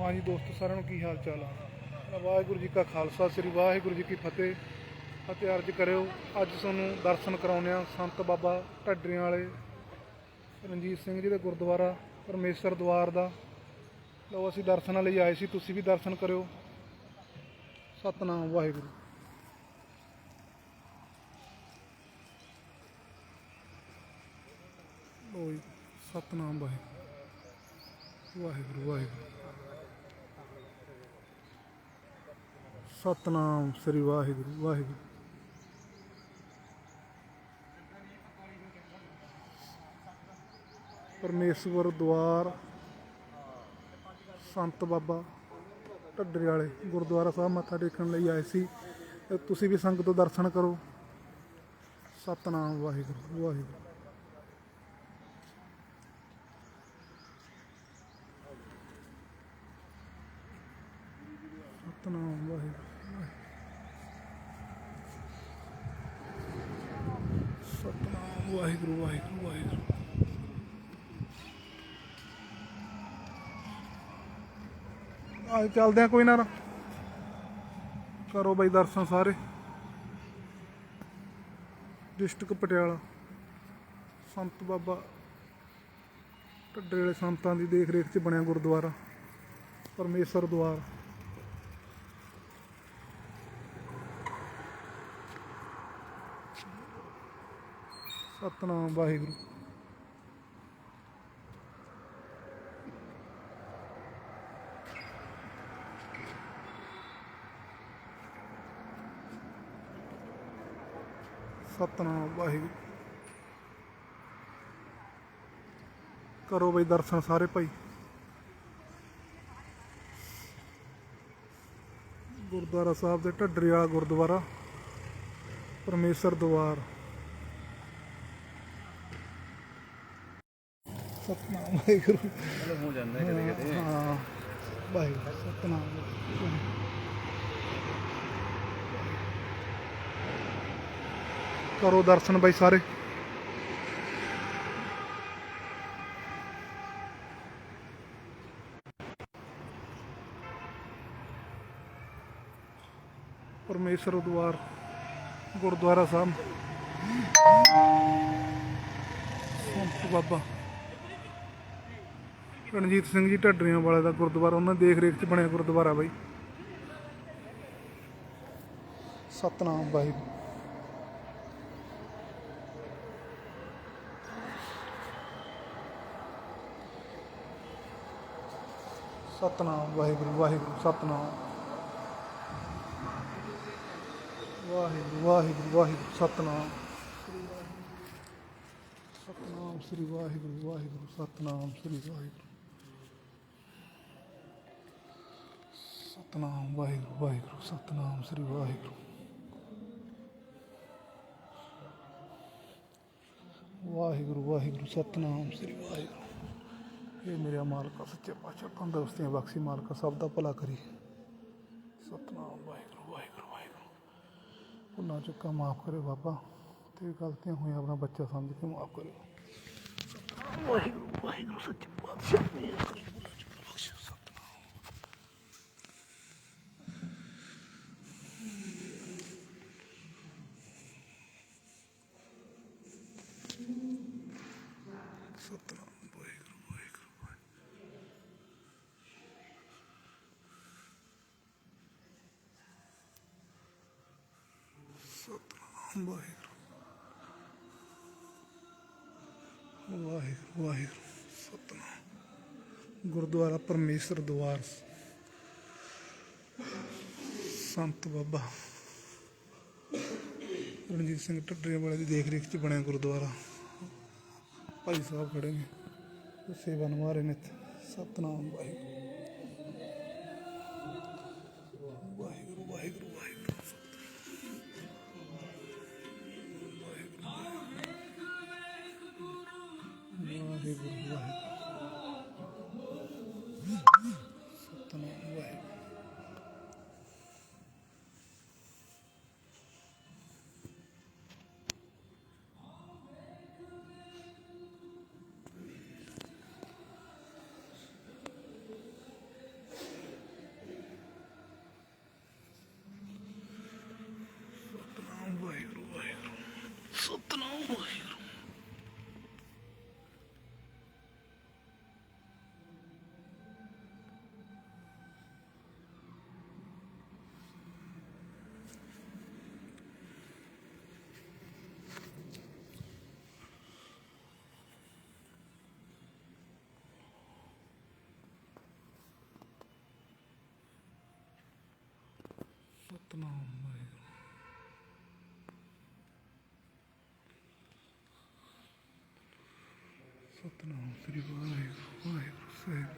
ਹਾਂਜੀ ਦੋਸਤੋ, ਸਾਰਿਆਂ ਨੂੰ ਕੀ ਹਾਲ ਚਾਲ ਆ? ਵਾਹਿਗੁਰੂ ਜੀ ਕਾ ਖਾਲਸਾ, ਸ੍ਰੀ ਵਾਹਿਗੁਰੂ ਜੀ ਕੀ ਫਤਿਹ। ਅਤੇ ਅਰਜ ਕਰਿਓ, ਅੱਜ ਤੁਹਾਨੂੰ ਦਰਸ਼ਨ ਕਰਾਉਂਦੇ ਆ ਸੰਤ ਬਾਬਾ ਢੱਡਰੀਆਂ ਵਾਲੇ ਰਣਜੀਤ ਸਿੰਘ ਜੀ ਦੇ ਗੁਰਦੁਆਰਾ, ਪਰਮੇਸ਼ਰ ਦਵਾਰ ਦਾ। ਲਓ, ਅਸੀਂ ਦਰਸ਼ਨਾਂ ਲਈ ਆਏ ਸੀ, ਤੁਸੀਂ ਵੀ ਦਰਸ਼ਨ ਕਰਿਓ। ਸਤਨਾਮ, ਵਾਹਿਗੁਰੂ। ਲਓ ਜੀ, ਸਤਨਾਮ, ਵਾਹਿਗੁਰੂ। ਵਾਹਿਗੁਰੂ ਵਾਹਿਗੁਰੂ। ਸਤਨਾਮ ਸ੍ਰੀ ਵਾਹਿਗੁਰੂ ਵਾਹਿਗੁਰੂ। ਪਰਮੇਸ਼ਵਰ ਦਵਾਰ, ਸੰਤ ਬਾਬਾ ਢੱਡਰੇ ਵਾਲੇ ਗੁਰਦੁਆਰਾ ਸਾਹਿਬ ਮੱਥਾ ਟੇਕਣ ਲਈ ਆਏ ਸੀ। ਤੁਸੀਂ ਵੀ ਸੰਗਤ ਤੋਂ ਦਰਸ਼ਨ ਕਰੋ। ਸਤਨਾਮ, ਵਾਹਿਗੁਰੂ ਵਾਹਿਗੁਰੂ ਸਤਨਾਮ ਵਾਹਿਗੁਰੂ ਸਤਨਾਮ ਵਾਹਿਗੁਰੂ ਵਾਹਿਗੁਰੂ ਵਾਹਿਗੁਰੂ। ਆ ਚੱਲਦੇ ਆ ਕੋਈ ਨਾ ਕਰੋ ਬਈ ਦਰਸ਼ਨ ਸਾਰੇ। ਡਿਸਟ੍ਰਿਕਟ ਪਟਿਆਲਾ। ਸੰਤ ਬਾਬਾ ਢੱਡੇ ਵਾਲੇ ਸੰਤਾਂ ਦੀ ਦੇਖ ਰੇਖ 'ਚ ਬਣਿਆ ਗੁਰਦੁਆਰਾ। ਪਰਮੇਸ਼ਰ ਦੁਆਰ। ਸਤਨਾਮ ਵਾਹਿਗੁਰੂ। ਸਤਨਾਮ ਵਾਹਿਗੁਰੂ। ਕਰੋ ਬਈ ਦਰਸ਼ਨ ਸਾਰੇ ਭਾਈ। ਗੁਰਦੁਆਰਾ ਸਾਹਿਬ ਦੇ ਢੱਡਰੀ ਗੁਰਦੁਆਰਾ, ਪਰਮੇਸ਼ਰ ਦਵਾਰ ਸਤਨਾਮ ਵਾਹਿਗੁਰੂ। ਹੋ ਜਾਂਦਾ ਕਦੇ ਕਦੇ। ਹਾਂ ਵਾਹਿਗੁਰੂ ਸਤਨਾਮ। ਵਾਹਿਗੁਰੂ। ਕਰੋ ਦਰਸ਼ਨ ਬਾਈ ਸਾਰੇ। ਪਰਮੇਸ਼ਰ ਦਵਾਰ ਗੁਰਦੁਆਰਾ ਸਾਹਿਬ। ਸੰਤ ਬਾਬਾ। ਰਣਜੀਤ ਸਿੰਘ ਜੀ ਢੱਡਰੀਆਂ ਵਾਲੇ ਦਾ ਗੁਰਦੁਆਰਾ, ਉਹਨਾਂ ਦੀ ਦੇਖ ਰੇਖ 'ਚ ਬਣਿਆ ਗੁਰਦੁਆਰਾ ਬਾਈ। ਸਤਨਾਮ ਵਾਹਿਗੁਰੂ ਸਤਨਾਮ ਵਾਹਿਗੁਰੂ ਵਾਹਿਗੁਰੂ, ਸਤਨਾਮ। ਵਾਹਿਗੁਰੂ ਵਾਹਿਗੁਰੂ ਵਾਹਿਗੁਰੂ, ਸਤਨਾਮ। ਸਤਨਾਮ ਸ੍ਰੀ ਵਾਹਿਗੁਰੂ ਵਾਹਿਗੁਰੂ, ਸਤਨਾਮ ਸ੍ਰੀ ਵਾਹਿਗੁਰੂ। ਸਤਨਾਮ, ਵਾਹਿਗੁਰੂ ਵਾਹਿਗੁਰੂ, ਸਤਨਾਮ, ਸ੍ਰੀ ਵਾਹਿਗੁਰੂ। ਵਾਹਿਗੁਰੂ ਵਾਹਿਗੁਰੂ, ਸਤਨਾਮ, ਸ੍ਰੀ ਵਾਹਿਗੁਰੂ। ਇਹ ਮੇਰੇ ਮਾਲਕਾ ਸੱਚੇ ਪਾਤਸ਼ਾਹ, ਤੰਦਰੁਸਤੀਆਂ, ਬਖਸ਼ੀ ਮਾਲਕਾ ਸਭ ਦਾ ਭਲਾ ਕਰੀ। ਸਤਨਾਮ, ਵਾਹਿਗੁਰੂ ਵਾਹਿਗੁਰੂ ਵਾਹਿਗੁਰੂ। ਉਹਨਾਂ ਚੁੱਕਾ, ਮਾਫ ਕਰੇ ਬਾਬਾ। ਤੇ ਗਲਤੀਆਂ ਹੋਈਆਂ, ਆਪਣਾ ਬੱਚਾ ਸਮਝ ਕੇ ਮਾਫ ਕਰਿਓ। ਵਾਹਿਗੁਰੂ ਵਾਹਿਗੁਰੂ, ਸੱਚੇ ਪਾਤਸ਼ਾਹ ਮੇਰ ਕਰੀ ਉਹਨਾਂ ਚੁੱਕਾ ਬਖਸ਼ੇ ਸਤਨਾਮ ਸਤਨਾਮ ਵਾਹਿਗੁਰੂ ਵਾਹਿਗੁਰੂ ਵਾਹਿਗੁਰੂ। ਸਤਨਾਮ ਵਾਹਿਗੁਰੂ। ਵਾਹਿਗੁਰੂ ਵਾਹਿਗੁਰੂ, ਸਤਨਾਮ। ਗੁਰਦੁਆਰਾ ਪਰਮੇਸ਼ਰ ਦਵਾਰ ਸੰਤ ਬਾਬਾ ਰਣਜੀਤ ਸਿੰਘ ਢੱਡਰੇ ਵਾਲੇ ਦੀ ਦੇਖ ਰੇਖ 'ਚ ਬਣਿਆ ਗੁਰਦੁਆਰਾ। ਭਾਈ ਸਾਹਿਬ ਖੜੇ ਨੇ ਸੇਵਾ ਨਿਭਾ ਰਹੇ ਨੇ ਇੱਥੇ। Satnam Waheguru. Waheguru Come on, man. Satnam Sri Vaheguru Sahib.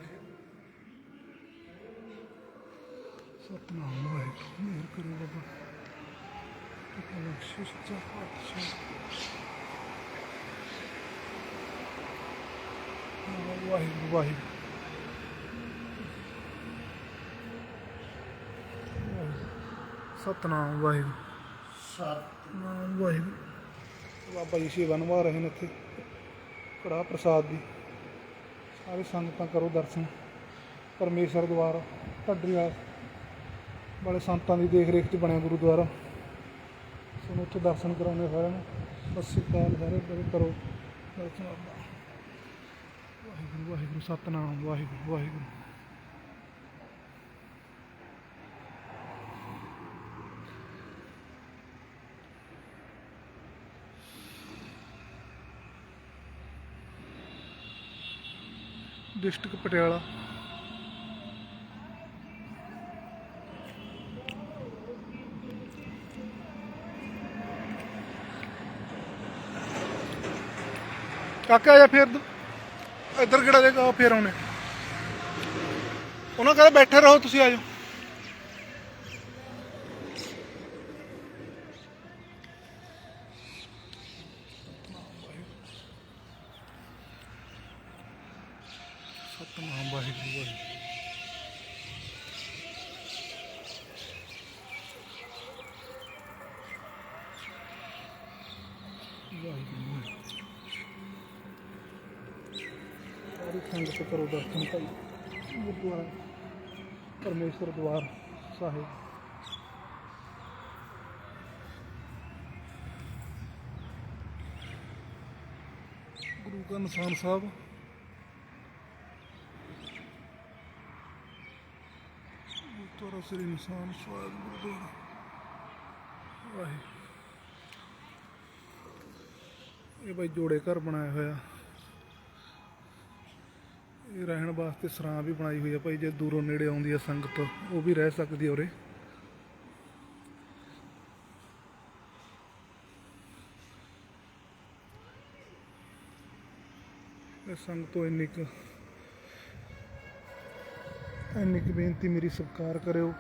Satnam Vaheguru Meher Karo Baba. Tata Lakshish Jahatshah. Vaheguru Vaheguru. Satnam, Waheguru. Satnam, Waheguru. Baba ji ਸੇਵਾ ਨਿਭਾ ਰਹੇ ਨੇ ਇੱਥੇ। ਕੜਾ ਪ੍ਰਸਾਦ ਦੀ। ਸਾਰੇ ਸੰਗਤਾਂ ਕਰੋ ਦਰਸ਼ਨ। ਪਰਮੇਸ਼ਰ ਦੁਆਰਾ ਢੱਡਰੀਵਾਲ ਵਾਲੇ ਸੰਤਾਂ ਦੀ ਦੇਖ ਰੇਖ 'ਚ ਬਣਿਆ ਗੁਰਦੁਆਰਾ। ਸਾਨੂੰ ਉੱਥੇ ਦਰਸ਼ਨ ਕਰਾਉਣੇ ਸਾਰਿਆਂ ਨੂੰ। ਸਤਿ ਸ਼੍ਰੀ ਅਕਾਲ ਸਾਰੇ ਬੜੇ ਕਰੋ। ਦਰਸ਼ਨ ਆਪਣਾ ਵਾਹਿਗੁਰੂ ਵਾਹਿਗੁਰੂ, ਸਤਨਾਮ, ਵਾਹਿਗੁਰੂ ਵਾਹਿਗੁਰੂ। ਡਿਸਟ੍ਰਿਕਟ ਪਟਿਆਲਾ। ਕਾਕਾ ਜਾ ਫਿਰ ਇੱਧਰ ਕਿਹੜਾ ਦੇਗਾ ਫਿਰ ਆਉਣੇ। ਉਹਨਾਂ ਕਹਿੰਦਾ ਬੈਠੇ ਰਹੋ, ਤੁਸੀਂ ਆ ਜਾਓ ਵਾਹਿਗੁਰੂ ਵਾਹਿਗੁਰੂ ਵਾਹਿਗੁਰੂ ਵਾਹਿਗੁਰੂ ਸਾਰੀ ਸੰਗਤ ਕਰੋ ਦਰਸ਼ਨ ਭਾਈ। ਗੁਰਦੁਆਰਾ ਪਰਮੇਸ਼ਰ ਦਵਾਰ ਸਾਹਿਬ। ਗੁਰੂ ਗ੍ਰੰਥ ਨਿਸ਼ਾਨ ਸਾਹਿਬ। ਗੁਰਦੁਆਰਾ ਸ੍ਰੀ ਨਿਸ਼ਾਨ ਸਾਹਿਬ ਗੁਰਦੁਆਰਾ। ਵਾਹਿਗੁਰੂ। ਇਹ ਭਾਈ ਜੋੜੇ ਘਰ ਬਣਾਇਆ ਹੋਇਆ। ਰਹਿਣ ਵਾਸਤੇ ਸਰਾਂ ਵੀ ਬਣਾਈ ਹੋਈ ਆ ਭਾਈ, ਜੇ ਦੂਰੋਂ ਨੇੜੇ ਆਉਂਦੀ ਆ ਸੰਗਤ, ਉਹ ਵੀ ਰਹਿ ਸਕਦੀ ਆ ਉਰੇ। ਸੰਗਤ ਤੋਂ ਇੰਨੀ ਕੁ ਇੰਨੀ ਕੁ ਬੇਨਤੀ ਮੇਰੀ ਸਤਿਕਾਰ ਕਰਿਓ।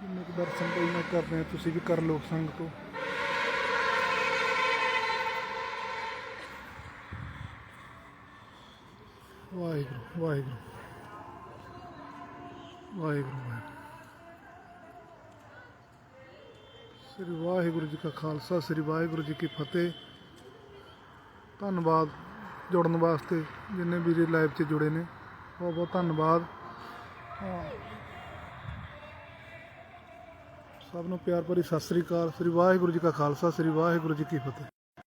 ਜਿੰਨੇ ਕੁ ਦਰਸ਼ਨ ਕੋਈ ਮੈਂ ਕਰਦੇ ਆ, ਤੁਸੀਂ ਵੀ ਕਰ ਲਓ ਸੰਗਤੋਂ ਤੋਂ। ਵਾਹਿਗੁਰੂ ਵਾਹਿਗੁਰੂ ਵਾਹਿਗੁਰੂ ਸ੍ਰੀ ਵਾਹਿਗੁਰੂ ਜੀ ਕਾ ਖਾਲਸਾ ਸ੍ਰੀ ਵਾਹਿਗੁਰੂ ਜੀ ਕੀ ਫਤਿਹ ਧੰਨਵਾਦ ਜੁੜਨ ਵਾਸਤੇ ਜਿੰਨੇ ਵੀਰੇ ਲਾਈਵ 'ਚ ਜੁੜੇ ਨੇ, ਬਹੁਤ ਬਹੁਤ ਧੰਨਵਾਦ। ਸਭ ਨੂੰ ਪਿਆਰ ਭਰੀ ਸਤਿ ਸ੍ਰੀ ਅਕਾਲ। ਸ੍ਰੀ ਵਾਹਿਗੁਰੂ ਜੀ ਕਾ ਖਾਲਸਾ ਸ੍ਰੀ ਵਾਹਿਗੁਰੂ ਜੀ ਕੀ ਫਤਿਹ